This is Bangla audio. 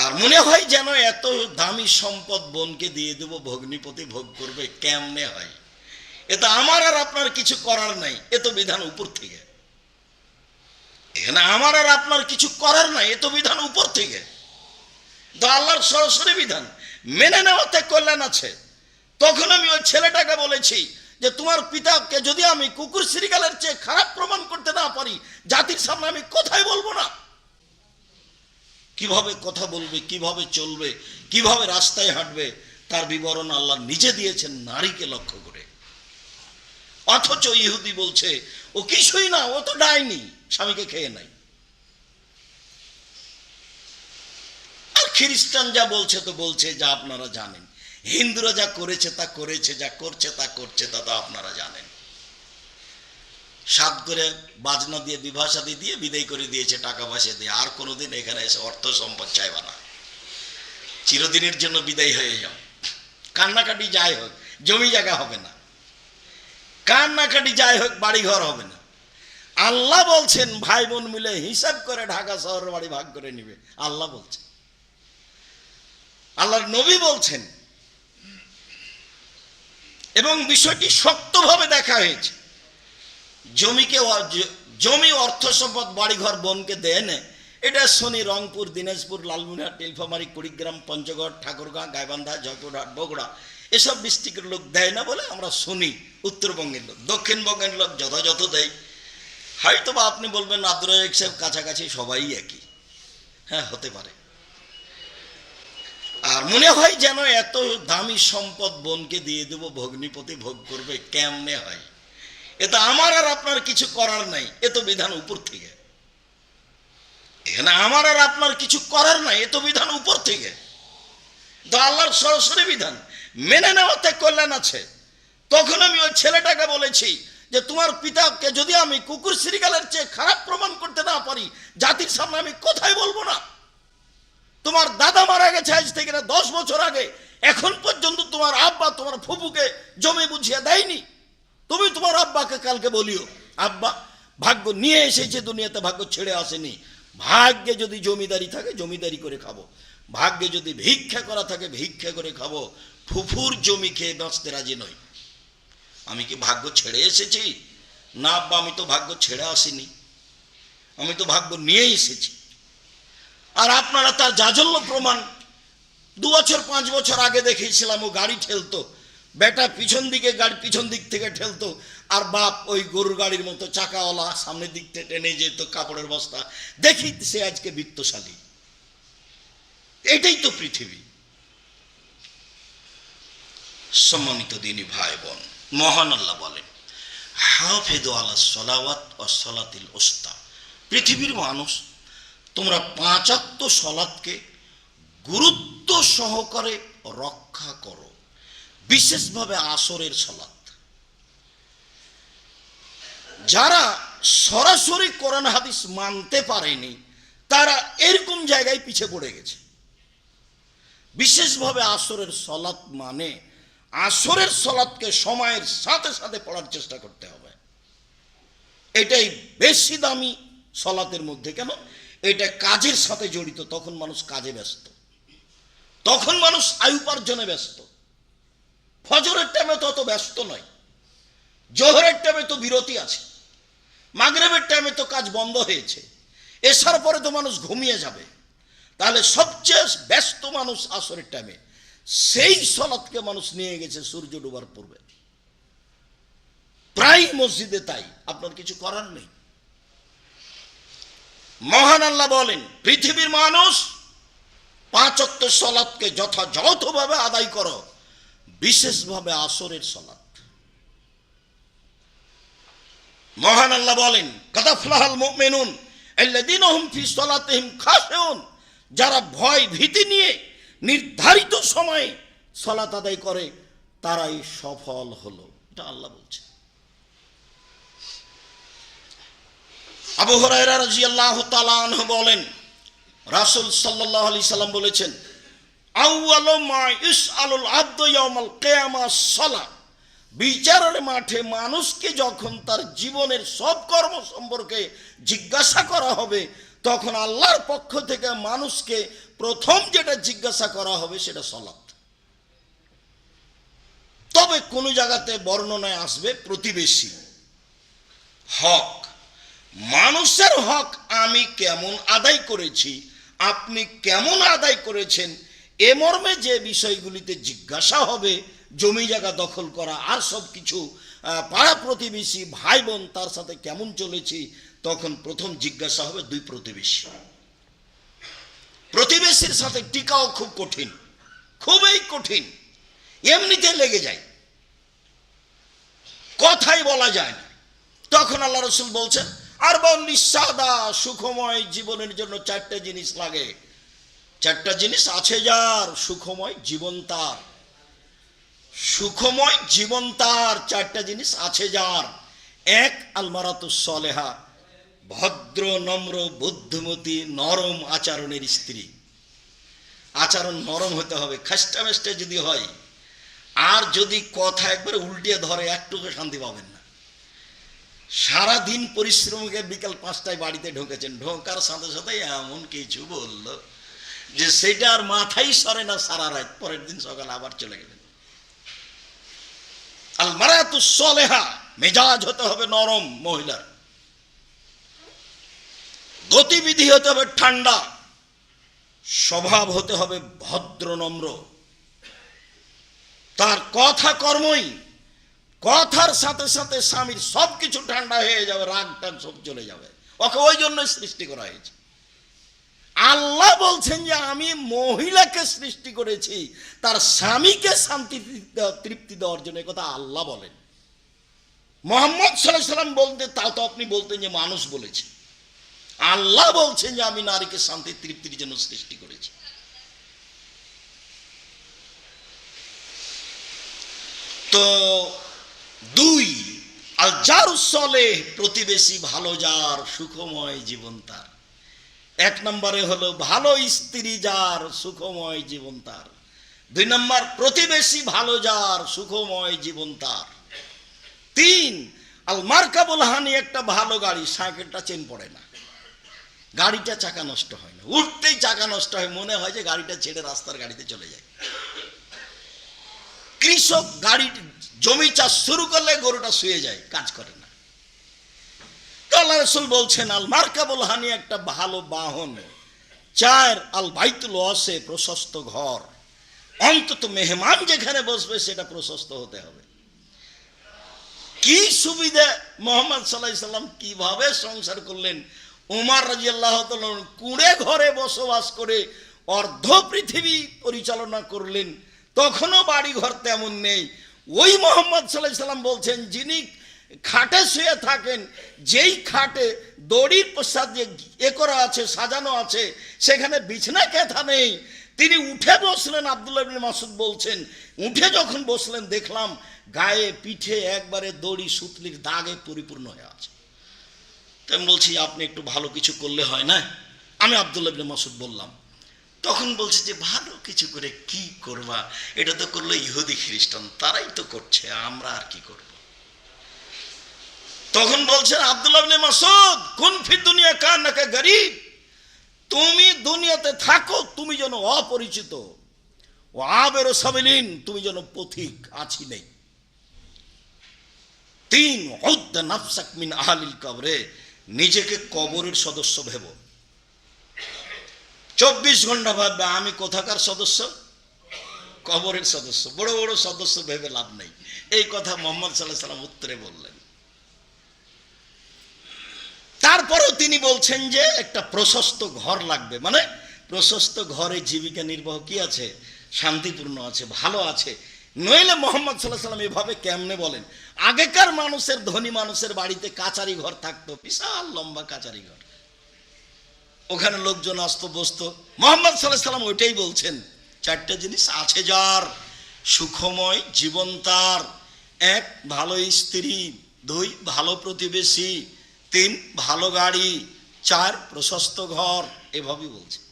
আর মনে হয় যেন এত দামি সম্পদ বোনকে দিয়ে দেব, ভগ্নিপতি ভোগ করবে, কেমনে হয়? এ তো আমার আর আপনার কিছু করার নাই, এ তো বিধান উপর থেকে। এখানে আমার আর আপনার কিছু করার নাই, এ তো বিধান উপর থেকে। তো আল্লাহর সরাসরি বিধান, মেনে নেওয়াতে কল্যাণ আছে। তখন আমি ওই ছেলেটাকে বলেছি যে, তোমার পিতাকে যদি আমি কুকুর শ্রীকালের চেয়ে খারাপ প্রমাণ করতে না পারি, জাতির সামনে আমি কোথায় বলব না। কীভাবে কথা বলবে, কীভাবে চলবে, কীভাবে রাস্তায় হাঁটবে, তার বিবরণ আল্লাহ নিজে দিয়েছেন নারীকে লক্ষ্য করে। অথচ ইহুদি বলছে, ও কিছুই না, ও তো ডাইনি, স্বামীকে খেয়ে নাই। আর খ্রিস্টান যা বলছে তো বলছে, যা আপনারা জানেন। হিন্দুরা যা করেছে তা করেছে, যা করছে তা করছে, তা তো আপনারা জানেন। সাত করে বাজনা দিয়ে বিভাষাদি দিয়ে বিদায় করে দিয়েছে, টাকা পয়সা দিয়ে। আর কোনোদিন এখানে এসে অর্থ সম্পদ চাইবা না। চিরদিনের জন্য বিদায় হয়ে যাও। কান্নাকাটি যাই হোক, জমি জায়গা হবে না। কান্নাকাটি যাই হোক বাড়ি ঘর হবে না। আল্লাহ বলছেন ভাই বোন মিলে হিসাব করে ঢাকা শহর বাড়ি ভাগ করে নিবে। আল্লাহ বলছেন। আল্লাহর নবী বলছেন। এবং বিষয়টি শক্তভাবে দেখা হয়েছে। জমিকে জমি অর্থ সম্পদ বাড়িঘর বোনকে দেয় না এটা শনি, রংপুর, দিনাজপুর, লালমনিরহাট, নীলফামারী, কুড়িগ্রাম, পঞ্চগড়, ঠাকুরগাঁ, গাইবান্ধা, জয়পুরহাট, বগুড়া। এসব ডিস্ট্রিক্টের লোক দেয় না বলে আমরা শুনি, উত্তরবঙ্গের লোক। দক্ষিণবঙ্গের লোক যথাযথ দেয়। হয়তো বা আপনি বলবেন আব্দুল সাহেব কাছাকাছি সবাই একই। হ্যাঁ হতে পারে। আর মনে হয় যেন এত দামি সম্পদ বোনকে দিয়ে দেবো, ভগ্নিপতি ভোগ করবে, কেমনে হয়? এ তো আমার আর আপনার কিছু করার নাই। এ তো বিধান উপর থেকে। এখানে আমার আর আপনার কিছু করার নাই, এ তো বিধান উপর থেকে। তো আল্লাহর সরাসরি বিধান। মেনে নেওয়াতে কল্যাণ আছে। তখন আমি ওই ছেলেটাকে বলেছি যে, তোমার পিতাকে যদি আমি কুকুর শ্রীকালের চেয়ে খারাপ প্রমাণ করতে না পারি, জাতির সামনে আমি কোথায় বলব না। তোমার দাদা মারা গেছে আজ থেকে না, দশ বছর আগে। এখন পর্যন্ত তোমার আব্বা, তোমার ফুপুকে জমি বুঝিয়ে দেয়নি। তুমি তোমার আব্বাকে কালকে বলিও, আব্বা, ভাগ্য নিয়ে এসেছে দুনিয়াতে, ভাগ্য ছেড়ে আসেনি। ভাগ্যে যদি জমিদারি থাকে, জমিদারি করে খাব। ভাগ্যে যদি ভিক্ষা করা থাকে, ভিক্ষা করে খাব। ফুফুর জমি খেয়ে বাঁচতে রাজি নই। আমি কি ভাগ্য ছেড়ে এসেছি? না, আব্বা, আমি তো ভাগ্য ছেড়ে আসিনি। আমি তো ভাগ্য নিয়ে এসেছি। আর আপনারা তার জাজল্য প্রমাণ, দু বছর, পাঁচ বছর আগে দেখেছিলাম, ও গাড়ি ঠেলতো। বেটা পিছন দিকে গাড়ি পিছন দিক থেকে ঠেলতো, আর বাপ ওই গরুর গাড়ির মতো চাকাওয়ালা সামনের দিক থেকে টেনে যেত কাপড়ের বস্তা। দেখি সে আজকে বৃত্তশালী। এটাই তো পৃথিবী। সম্মানিত দিনী ভাই বোন, মহান আল্লাহ বলেন হাফেদু আলা সলাওয়াত ও সলাতিল ওস্তা পৃথিবীর মানুষ, তোমরা পাঁচাত্ম সলাদকে গুরুত্ব সহকারে রক্ষা করো। বিশেষভাবে আসরের সলাদ যারা সরাসরি কোরআন হাদিস মানতে পারেনি, তারা এরকম জায়গায় পিছে পড়ে গেছে। বিশেষভাবে আসরের সলাৎ মানে আসরের সলাৎকে সময়ের সাথে সাথে পড়ার চেষ্টা করতে হবে। এটাই বেশি দামি সলাতের মধ্যে কেন? এটা কাজের সাথে জড়িত, তখন মানুষ কাজে ব্যস্ত। তখন মানুষ আয় উপার্জনে ব্যস্ত। ফজরের টাইমে তো অত ব্যস্ত নয়। জোহরের টাইমে তো বিরতি আছে। মাগরেবের টাইমে তো কাজ বন্ধ হয়েছে। এসার পরে তো মানুষ ঘুমিয়ে যাবে। তাহলে সবচেয়ে ব্যস্ত মানুষ আসরের টাইমে সেই সলাৎকে মানুষ নিয়ে গেছে সূর্য ডোবার পূর্বে। প্রায় মসজিদে তাই। আপনার কিছু করার নেই। মহান আল্লাহ বলেন, পৃথিবীর মানুষ পাঁচক্ত সলাৎকে যথাযথভাবে আদায় করো। বিশেষভাবে আসরের সলাৎ মহান আল্লাহ বলেন, কাদাফলাহাল খাশিউন। যারা ভয় ভীতি নিয়ে নির্ধারিত সময়ে সলাত আদায় করে, তারাই সফল হলো। এটা আল্লাহ বলছে আবু হরাইরা তাআলা আনহু বলেন, রাসূল সাল্লাল্লাহু আলাইহি সাল্লাম বলেছেন বিচারের মাঠে মানুষকে যখন তার জীবনের সব কর্ম সম্পর্কে জিজ্ঞাসা করা হবে, তখন আল্লাহর পক্ষ থেকে মানুষকে প্রথম যেটা জিজ্ঞাসা করা হবে সেটা সলাৎ। তবে কোন জায়গাতে বর্ণনায় আসবে প্রতিবেশী। হক। মানুষের হক আমি কেমন আদায় করেছি, আপনি কেমন আদায় করেছেন এ মর্মে যে বিষয়গুলিতে জিজ্ঞাসা হবে, জমি জায়গা দখল করা আর সব কিছু পাড়া প্রতিবেশী ভাই বোন তার সাথে কেমন চলেছি, তখন প্রথম জিজ্ঞাসা হবে দুই প্রতিবেশী। প্রতিবেশীর সাথে টিকাও খুব কঠিন, খুবই কঠিন, এমনিতে লেগে যায়। কথাই বলা যায় না। তখন আল্লাহ রসুল বলছেন আর বল নিঃসাদা সুখময় জীবনের জন্য চারটে জিনিস লাগে চারটা জিনিস আছে যার, সুখময় জীবন তার। সুখময় জীবন তার, চারটা জিনিস আছে যার। এক আলমারাতু সলেহা, ভদ্র, নম্র, বুদ্ধিমতী, নরম আচরণের স্ত্রী। আচরণ নরম হতে হবে খাস্টা মেস্টা যদি হয়, আর যদি কথা একবারে উল্টিয়ে ধরে, একটুকু শান্তি পাবেন না। সারা দিন পরিশ্রমকে বিকাল পাঁচটায় বাড়িতে ঢুকেছেন, ঢোকার সাথে সাথে এমন কিছু বলল যে সেটা আর মাথাই সরে না, সারা রাত পরের দিন সকালে আবার চলে গেলেন। আল মারাতু সলেহা, মেজাজ হতে হবে নরম মহিলার। গতিবিধি হতে হবে ঠান্ডা। স্বভাব হতে হবে ভদ্র, নম্র। তার কথা কর্মই, কথার সাথে সাথে স্বামীর সব কিছু ঠান্ডা হয়ে যাবে রাগ টাগ সব চলে যাবে। ওকে ওই জন্যই সৃষ্টি করা হয়েছে। আল্লাহ বলছেন যে আমি মহিলাকে সৃষ্টি করেছি, তার স্বামীকে শান্তি তৃপ্তি দেওয়ার জন্য কথা আল্লাহ বলেন। মোহাম্মদ সাল্লাহ সাল্লাম বলতে তাও তো আপনি বলতেন যে মানুষ বলেছে। আল্লাহ বলছেন যে আমি নারীকে শান্তি, তৃপ্তির জন্য সৃষ্টি করেছি। তো দুই আর যার চলে প্রতিবেশী ভালো যার সুখময় জীবন তার। এক নম্বরে হলো ভালো স্ত্রী যার সুখময় জীবন তার। দুই নম্বর, প্রতিবেশী ভালো যার সুখময় জীবন তার। তিন, আল মার্কাবুল হানি একটা ভালো গাড়ি সাইকেলটা চেন পড়ে না। গাড়িটা চাকা নষ্ট হয় না। উঠতেই চাকা নষ্ট হয়, মনে হয় যে গাড়িটা ছেড়ে রাস্তার গাড়িতে চলে যায়। কৃষক গাড়ি, জমি চাষ শুরু করলে গরুটা শুয়ে যায়, কাজ করে রসুল বলছেন, আল মার্কাবুল হানি একটা ভালো বাহন। চার আল বাইতুল অসে প্রশস্ত ঘর। অন্তত মেহমান যেখানে বসবে, সেটা প্রশস্ত হতে হবে। কি সুবিধা? মোহাম্মদ সাল্লাহ সাল্লাম কীভাবে সংসার করলেন? উমার রাজি আল্লাহ কুড়ে ঘরে বসবাস করে অর্ধ পৃথিবী পরিচালনা করলেন, তখনও বাড়ি ঘর তেমন নেই। ওই মোহাম্মদ সাল্লাহ সাল্লাম বলছেন, যিনি খাটে শুয়ে থাকেন, যেই খাটে দড়ির প্রসাদ এ করা আছে, সাজানো আছে, সেখানে বিছনা কেথা নেই তিনি উঠে বসলেন, আব্দুল্লাহ মাসুদ বলছেন, উঠে যখন বসলেন, দেখলাম গায়ে পিঠে একবারে দড়ি সুতলির দাগে পরিপূর্ণ হয়ে আছে। তো আমি বলছি, আপনি একটু ভালো কিছু করলে হয় না? আমি আবদুল্লাহ বিন মাসুদ বললাম, তখন বলছে যে, ভালো কিছু করে কি করবা? এটা তো করল ইহুদি খ্রিস্টান, তারাই তো করছে, আমরা আর কি করব? তখন বলছেন আবদুল্লাহ মাসুদ কোন ফি দুনিয়া কার নাকা গরিব? তুমি দুনিয়াতে থাকো, তুমি যেন অপরিচিত। ও আবের সাবিলিন, তুমি যেন পথিক, আছি নেই। তিন, উদ্দা নাফসাক মিন আহালিল কবরে, নিজেকে কবরের সদস্য ভেব। চব্বিশ ঘণ্টা ভাববে, আমি কোথাকার সদস্য? কবরের সদস্য। বড় বড় সদস্য ভেবে লাভ নেই। এই কথা মোহাম্মদ সাল্লাহ সাল্লাম উত্তরে বললেন। তারপরেও তিনি বলছেন যে একটা প্রশস্ত ঘর লাগবে। মানে প্রশস্ত ঘরে জীবিকা নির্বাহ কি আছে? শান্তিপূর্ণ আছে, ভালো আছে। নইলে মোহাম্মদ সাল্লাহ সাল্লাম এভাবে কেমনে বলেন? আগেকার মানুষের, ধনী মানুষের বাড়িতে কাচারি ঘর থাকতো, বিশাল লম্বা কাচারি ঘর। ওখানে লোকজন আসতো, বসতো। মোহাম্মদ সাল্লাহ সাল্লাম ওইটাই বলছেন, চারটে জিনিস আছে যার, সুখময় জীবন তার। এক, ভালো স্ত্রী। দুই, ভালো প্রতিবেশী। তিন ভালো গাড়ি চার প্রশস্ত ঘর এভাবেই বলছে।